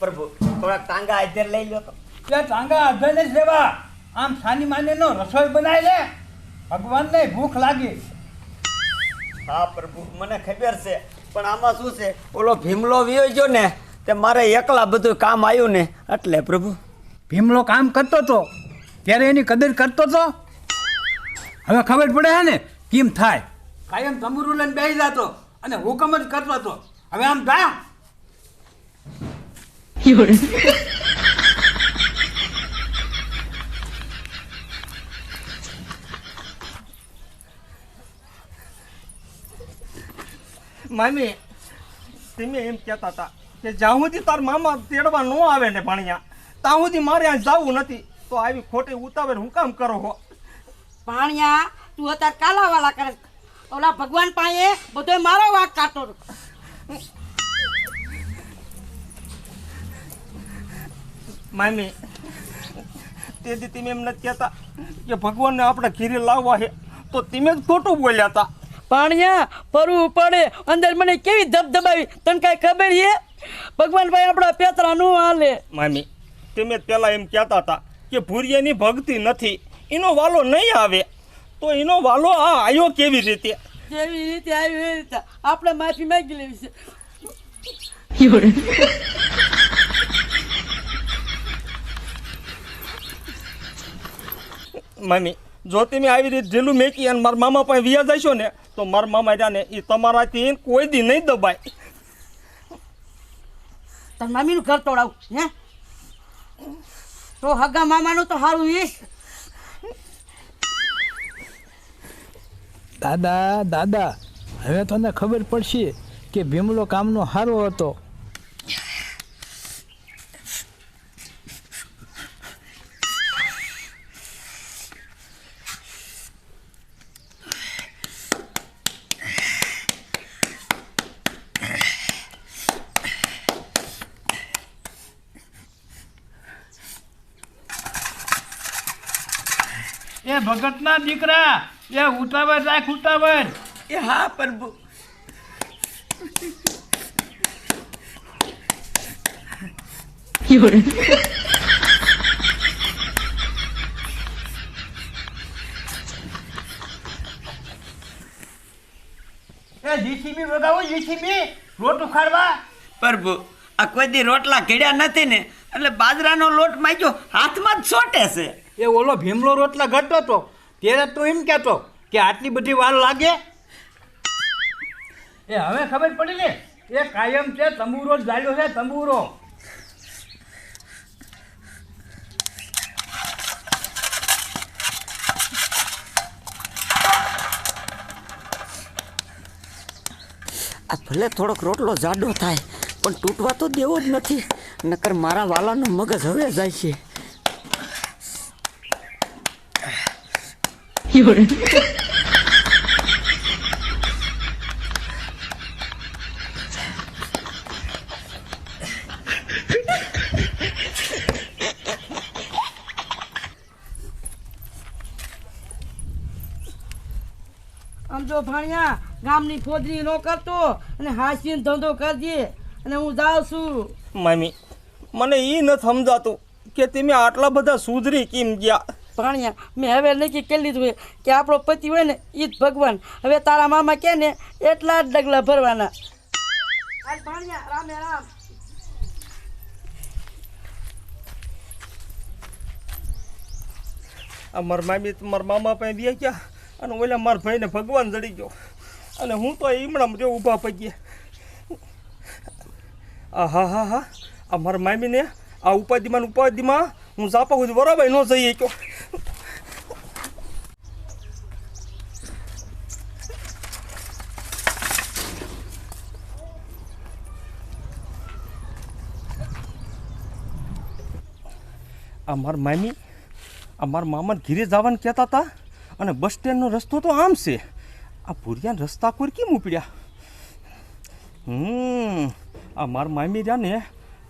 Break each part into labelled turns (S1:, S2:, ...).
S1: પ્રભુ થોડાક ટાંગા હાજર લઈ લો તો.
S2: ત્યાં ટાંગા હાજર જ લેવા. આમ સાની માનેનો રસોઈ બનાવી લે. ભગવાનને ભૂખ લાગી.
S1: હા પ્રભુ મને ખબર છે પણ આમાં શું છે? ઓલો ભીમલો વિયો ગયો ને તે મારે એકલા બધું કામ આવ્યું ને એટલે પ્રભુ.
S2: ભીમલો કામ કરતો હતો ત્યારે એની કદર કરતો તો? હવે ખબર પડે છે ને કેમ થાય? કાયમ તંબુરું લઈને બેસી જતો અને હુકમ જ કરતો હતો હવે આમ જા
S3: મામી તમે એમ કહેતા હતા કે જ્યાં સુધી તાર મામા તેડવા ન આવે ને ભણ્યા ત્યાં સુધી મારે આ જવું નથી. તો આવી ખોટી ઉતાવળ હું કામ કરો હો?
S4: પાણિયા તું અત્યારે કાલા વાલા કરે ઓલા ભગવાન પાસે બધો મારો વાત કાઢતો
S3: મામી તેથી તમે એમ નથી કહેતા કે ભગવાનને આપણે ઘીરે લાવવા છે તો તમે જ ખોટું બોલ્યા હતા.
S4: પાણિયા ફરવું પડે અંદર મને કેવી ધબધબાવી તને કાંઈ ખબર છે ભગવાન ભાઈ આપણા પેતરા નું હાલે.
S3: મામી તમે પહેલાં એમ કહેતા હતા કે ભૂરિયાની ભક્તિ નથી એનો વાલો નહીં આવે. તો એનો વાલો આ આવ્યો કેવી રીતે?
S4: કેવી રીતે આવી એવી રીતે? આપણે માફી માંગી લેવી છે.
S3: મામી જો તમે આવી રીતે ઢીલું મેકી અને મારા મામા પાસે વ્યા જશો ને તો મારા મામા રહ્યા ને એ તમારાથી કોઈ દી નહીં દબાય.
S4: તાર મામીનું ઘર તોડાવું હે? તો હગા મામાનું તો સારું ઈશ.
S5: દાદા દાદા હવે તને ખબર પડશે કે ભીમલો કામનો હારો હતો.
S2: એ ભગતના દીકરા એ ઉતાવળ રાખ ઉતાવળ.
S1: એ હા પ્રભુ
S2: જીસીબી વગાવો જીસીબી રોટ ઉખાડવા.
S1: પ્રભુ આ કોઈ દી રોટલા કેડ્યા નથી ને એટલે બાજરાનો લોટ માગ્યો હાથમાં જ છોટે છે.
S2: એ ઓલો ભીમલો રોટલા ઘટતો હતો ત્યારે તું એમ કહેતો કે આટલી બધી વાર લાગે. એ હવે ખબર પડી ને એ કાયમ છે તંબુરો જ ગાડ્યો છે તંબુરો.
S1: આ ભલે થોડોક રોટલો જાડો થાય પણ તૂટવા તો દેવો જ નથી નકર મારા વાલાનું મગજ હવે જાય છે.
S4: આમ જો ભાણિયા ગામની ફોદરી નો કરતો અને હાસીને ધંધો કરજે અને હું જાઉં છું.
S3: મમ્મી મને એ ન સમજાતું કે તમે આટલા બધા સુધરી કેમ ગયા?
S4: ભાણિયા મેં હવે નક્કી કરી લીધું કે આપણો પતિ હોય ને એ જ ભગવાન. હવે તારા મામા કે ને એટલા જ ડગલા ભરવાના. ભાણિયા રામે રામ.
S3: આ મારા મામી મારા મામા પાસે બે ગયા અને ઓલા મારા ભાઈને ભગવાન જડી ગયો. અને હું તો હમણાં જો ઊભા પગીએ આ હા હા હા. આ મારા મામીને આ ઉપાધિમાં ઉપાધિમાં હું જાપા સુધી બરાબર ન જઈએ ક્યો આ મારા મામી આ મારા મામાને ઘીરે જવાનું કહેતા હતા અને બસ સ્ટેન્ડનો રસ્તો તો આમ છે. આ ભૂરિયાને રસ્તા કોઈ કેમ ઉપડ્યા? હમ આ મારા મામી રહ્યા ને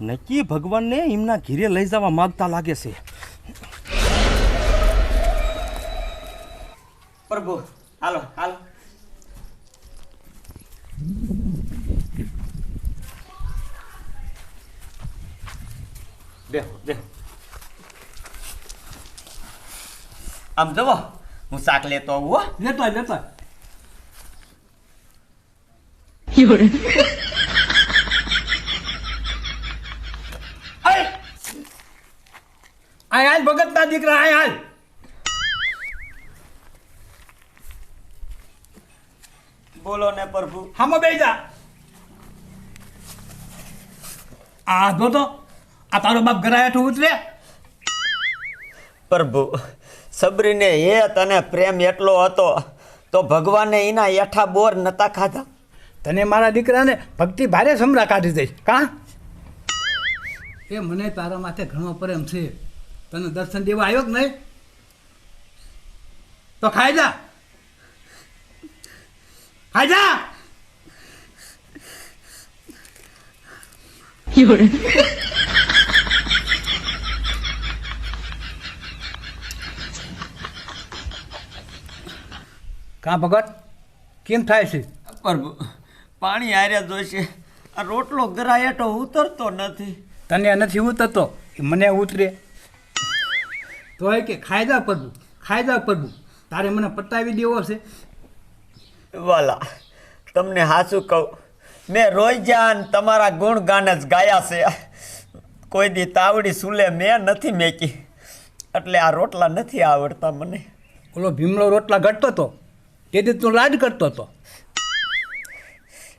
S3: નક્કી ભગવાનને એમના ઘીરે લઈ જવા માગતા લાગે છે.
S1: પ્રભુ, હાલો હાલો. બેહો બેહો. આમ જવો હું શાક લેતો આવું હો.
S2: લેતો આય, લેતો આય. હાલ ભગતના દીકરા આય હાલ.
S1: બોલો ને પ્રભુ.
S2: હામો બેસી જા. આ તો આ તારો બાપ ઘરે ઉતરે.
S1: પ્રભુ સબરીને હેત અને પ્રેમ એટલો હતો તો ભગવાને એના એઠા બોર નતા ખાધા.
S2: તને મારા દીકરાને ભક્તિ ભારે સમરા કાઢી દઈશ કા? એ મને તારા માથે ઘણો પ્રેમ છે. તને દર્શન દેવા આવ્યો કે નહીં? તો ખાઈ જા. ખાઈ જા. કા ભગત? કેમ થાય છે?
S1: પ્રભુ પાણી આર્યા જોઈશે આ રોટલો ગરાય તો ઉતરતો નથી.
S2: તને નથી ઉતરતો? મને ઉતરે. તો એ કે ખાયદા પ્રભુ ખાયદા પ્રભુ. તારે મને પતાવી દેવો છે.
S1: વાલા તમને હાચું કહું મેં રોજાન તમારા ગુણગાન જ ગાયા છે. કોઈ દી તાવડી સુલે મેં નથી મેકી. એટલે આ રોટલા નથી આવડતા મને.
S2: ઓલો ભીમલો રોટલા ઘટતો હતો તેથી તું લાડ કરતો હતો.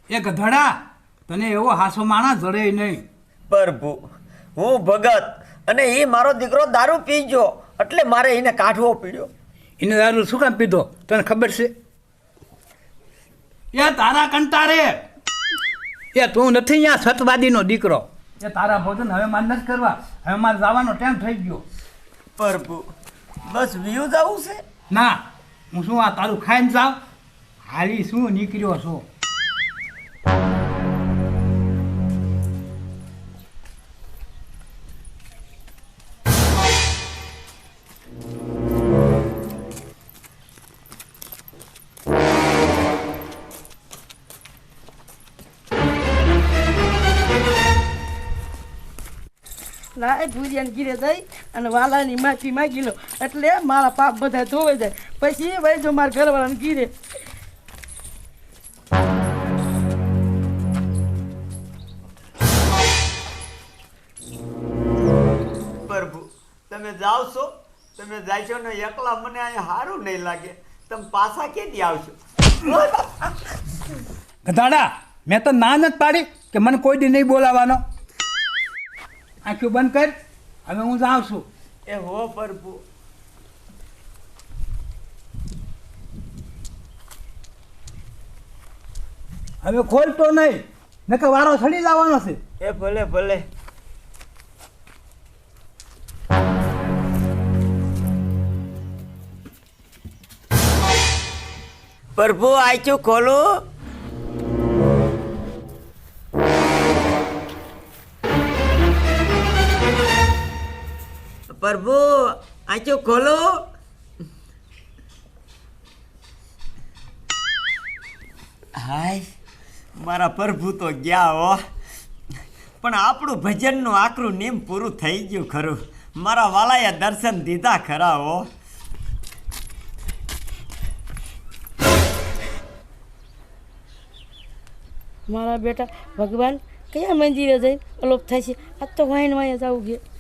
S2: એ ગધડા તને એવો હાસો માણા જડે નહીં.
S1: પ્રભુ હું ભગત અને એ મારો દીકરો દારૂ પી ગયો એટલે મારે એને કાઢવો પીડ્યો.
S2: એને દારૂ શું કામ પીધો? તને ખબર છે? એ તારા કંટારે. એ તું નથી અહીંયા સતવાદીનો દીકરો. એ તારા ભોજન હવે મારે નથી કરવા. હવે મારે જવાનો ટાઈમ થઈ ગયો.
S1: પ્રભુ બસ વ્યૂ જવું છે?
S2: ના હું શું આ તારું ખાઈને જાઉં? હાલી શું નીકળ્યો છો?
S4: ના એ ભુરિયાને ઘીરે જઈ અને વાલાની માફી માગી લો. એટલે મારા પાપ બધા ધોવાઈ જાય. પછી વહી જો મારા ઘરવાળાને ઘીરે.
S1: પ્રભુ તમે જાઓ છો? તમે જાય છો ને એકલા મને અહીંયા સારું નહીં લાગે. તમે પાછા ક્યાંથી આવશો?
S2: ગધાડા મેં તો ના જ પાડી કે મને કોઈ દી નહીં બોલાવાનો આંખું બંધ કર હવે હું જાઉં છું.
S1: એ હો પ્રભુ.
S2: હવે ખોલતો નહીં નકર વારો સડી જવાનો છે.
S1: એ ભલે ભલે. પ્રભુ આચું ખોલું? પ્રભુ આચું ખોલો. હાય, મારા પ્રભુ તો ગયા હો. પણ આપણું ભજનનું આકરું નિયમ પૂરું થઈ ગયું ખરું. મારા વાલાએ દર્શન દીધા ખરા હો.
S4: મારા બેટા ભગવાન કયા મંદિરે જઈ અલોપ થાય છે? આ તો વાઈન વાયા જવું ગયા.